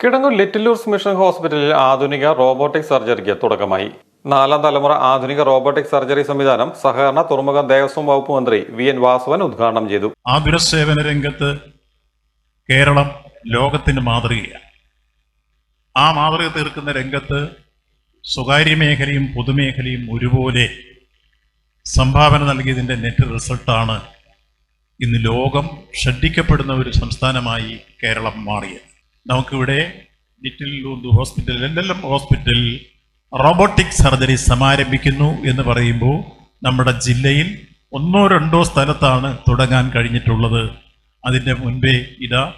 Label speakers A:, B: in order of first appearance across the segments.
A: Kidangoor ലിറ്റിലൂർസ് mission ഹോസ്പിറ്റലിൽ ആധുനിക robotic സർജറിക്ക് തുടക്കമായി. നാലാം തലമുറ ആധുനിക റോബോട്ടിക് സർജറി സംവിധാനം സഹകരണ തുറമുഖ ദേവസ്വം വകുപ്പ് മന്ത്രി വി എൻ വാസവൻ ഉദ്ഘാടനം ചെയ്തു.
B: ആതുര സേവന രംഗത്ത് കേരളം ലോകത്തിന് മാതൃകയാണ്. ആ മാതൃക തീർക്കുന്ന രംഗത്ത് സ്വകാര്യ മേഖലയും പൊതുമേഖലയും ഒരുപോലെ സംഭാവന നൽകിയതിന്റെ നെറ്റ് റിസൾട്ടാണ് ഇന്ന് ലോകം ശ്രദ്ധിക്കപ്പെടുന്ന ഒരു സംസ്ഥാനമായി കേരളം മാറിയത്. നമുക്കിവിടെ little ലൂന്തു hospital L hospital robotic surgery സമാരംഭിക്കുന്നു എന്ന് പറയുമ്പോൾ നമ്മുടെ ജില്ലയിൽ ഒന്നോ രണ്ടോ സ്ഥലത്താണ് തുടങ്ങാൻ കഴിഞ്ഞിട്ടുള്ളത്. അതിന്റെ മുൻപേ ഇതാ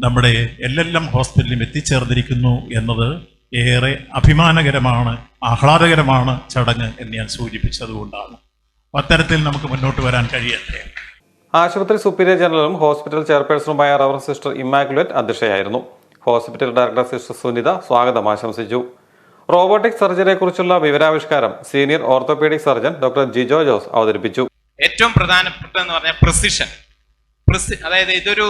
B: നമ്മുടെ എൽ എൽ എം ഹോസ്പിറ്റലിലും എത്തിച്ചേർന്നിരിക്കുന്നു എന്നത് ഏറെ അഭിമാനകരമാണ് ആഹ്ലാദകരമാണ് ചടങ്ങ് എന്ന് ഞാൻ സൂചിപ്പിച്ചതുകൊണ്ടാണ്. അത്തരത്തിൽ നമുക്ക് മുന്നോട്ട് വരാൻ കഴിയട്ടെ.
A: ആശുപത്രി സുപ്പീരിയർ ജനറലും ഹോസ്പിറ്റൽ ചെയർപേഴ്സണുമായ റവർ സിസ്റ്റർ ഇമ്മാക്കുലേറ്റ് അധ്യക്ഷയായിരുന്നു. ഹോസ്പിറ്റൽ ഡയറക്ടർ സിസ്റ്റർ സുനിത സ്വാഗതം ആശംസിച്ചു. റോബോട്ടിക് സർജറിയെക്കുറിച്ചുള്ള വിവരാവിഷ്കാരം senior orthopaedic surgeon doctor Jijo Jose അവതരിപ്പിച്ചു.
C: ഏറ്റവും പ്രധാനപ്പെട്ട എന്ന് പറഞ്ഞാൽ പ്രിസിഷൻ അതായത് ഇതൊരു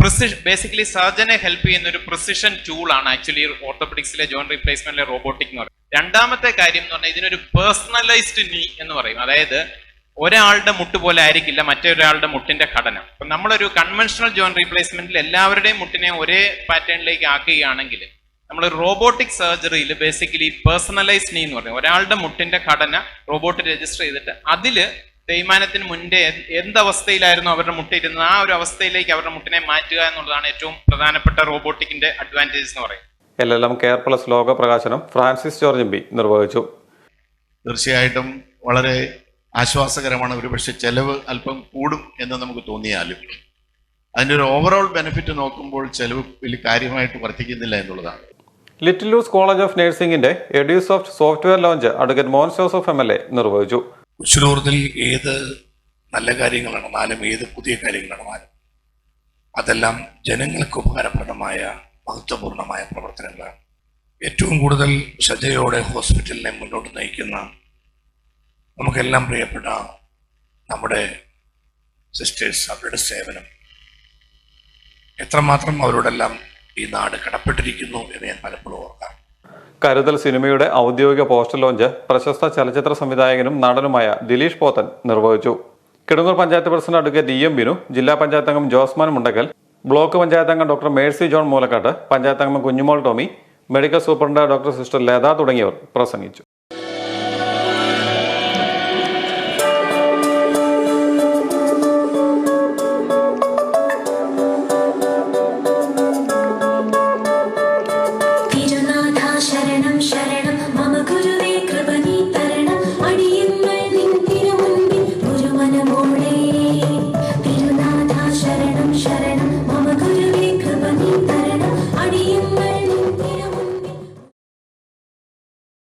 C: പ്രിസിഷൻ ബേസിക്കലി സർജനെ ഹെൽപ്പ് ചെയ്യുന്ന ഒരു പ്രിസിഷൻ ടൂൾ ആണ് ആക്ച്വലി ഓർത്തോപെഡിക്സിലെ ജോയിന്റ് റീപ്ലേസ്മെന്റിലെ റോബോട്ടിക് എന്ന് പറയുന്നത്. രണ്ടാമത്തെ കാര്യം എന്ന് പറഞ്ഞാൽ ഇതിനൊരു പേഴ്സണലൈസ്ഡ് നീ എന്ന് പറയും. അതായത് ഒരാളുടെ മുട്ട് പോലെ ആയിരിക്കില്ല മറ്റൊരാളുടെ മുട്ടിന്റെ ഘടന. അപ്പൊ നമ്മളൊരു കൺവെൻഷണൽ ജോയിന്റ് റീപ്ലേസ്മെന്റിൽ എല്ലാവരുടെയും മുട്ടിനെ ഒരേ പാറ്റേണിലേക്ക് ആക്കുകയാണെങ്കിൽ നമ്മൾ റോബോട്ടിക് സർജറിയിൽ ബേസിക്കലി പേഴ്സണലൈസ് നീ എന്ന് പറയും. ഒരാളുടെ മുട്ടിന്റെ ഘടന റോബോട്ട് രജിസ്റ്റർ ചെയ്തിട്ട് അതിൽ തേയ്മാനത്തിന് മുൻപേ എന്ത് എന്തവസ്ഥയിലായിരുന്നു അവരുടെ മുട്ടിരുന്നത് ആ ഒരു അവസ്ഥയിലേക്ക് അവരുടെ മുട്ടിനെ മാറ്റുക എന്നുള്ളതാണ് ഏറ്റവും പ്രധാനപ്പെട്ട റോബോട്ടിക്കിന്റെ അഡ്വാന്റേജ് എന്ന് പറയുന്നത്.
A: L L M care plus ലോക പ്രകാശനം ഫ്രാൻസിസ് ജോർജ് എം പി നിർവഹിച്ചു.
D: തീർച്ചയായിട്ടും വളരെ ആശ്വാസകരമാണ്. ഒരുപക്ഷെ ചെലവ് അല്പം കൂടും എന്ന് നമുക്ക് തോന്നിയാലും. അതിന്റെ ഒരു ഓവറോൾ ബെനിഫിറ്റ് നോക്കുമ്പോൾ ചെലവ് വലിയ കാര്യമായിട്ട് വർദ്ധിക്കുന്നില്ല എന്നുള്ളതാണ്.
A: Little Lourdes college of നഴ്സിംഗിന്റെ Edusoft software launch advocate Mohan Joseph M L A നിർവഹിച്ചു.
E: ഉച്ചനൂർത്തിൽ ഏത് നല്ല കാര്യങ്ങൾ നടന്നാലും ഏത് പുതിയ കാര്യങ്ങൾ നടന്നാലും അതെല്ലാം ജനങ്ങൾക്ക് ഉപകാരപ്രദമായ മഹത്വപൂർണമായ പ്രവർത്തനങ്ങളാണ്. ഏറ്റവും കൂടുതൽ ശ്രദ്ധയോടെ ഹോസ്പിറ്റലിനെ മുന്നോട്ട് നയിക്കുന്ന നമുക്കെല്ലാം പ്രിയപ്പെട്ട നമ്മുടെ സിസ്റ്റേഴ്സ് അവരുടെ സേവനം. എത്രമാത്രം അവരോടെല്ലാം ഈ നാട് കടപ്പെട്ടിരിക്കുന്നു എന്ന് ഞാൻ പലപ്പോഴും ഓർക്കാം.
A: കരുതൽ സിനിമയുടെ ഔദ്യോഗിക പോസ്റ്റർ ലോഞ്ച് പ്രശസ്ത ചലച്ചിത്ര സംവിധായകനും നടനുമായ ദിലീഷ് പോത്തൻ നിർവഹിച്ചു. Kidangoor panchayat president advocate E M Binu ജില്ലാ പഞ്ചായത്ത് അംഗം ജോസ്മാൻ മുണ്ടക്കൽ ബ്ലോക്ക് പഞ്ചായത്ത് അംഗം doctor Mercy John Moolakkattu panchayat അംഗം Kunjumol Tomy medical superintendent doctor sister Latha തുടങ്ങിയവർ പ്രസംഗിച്ചു.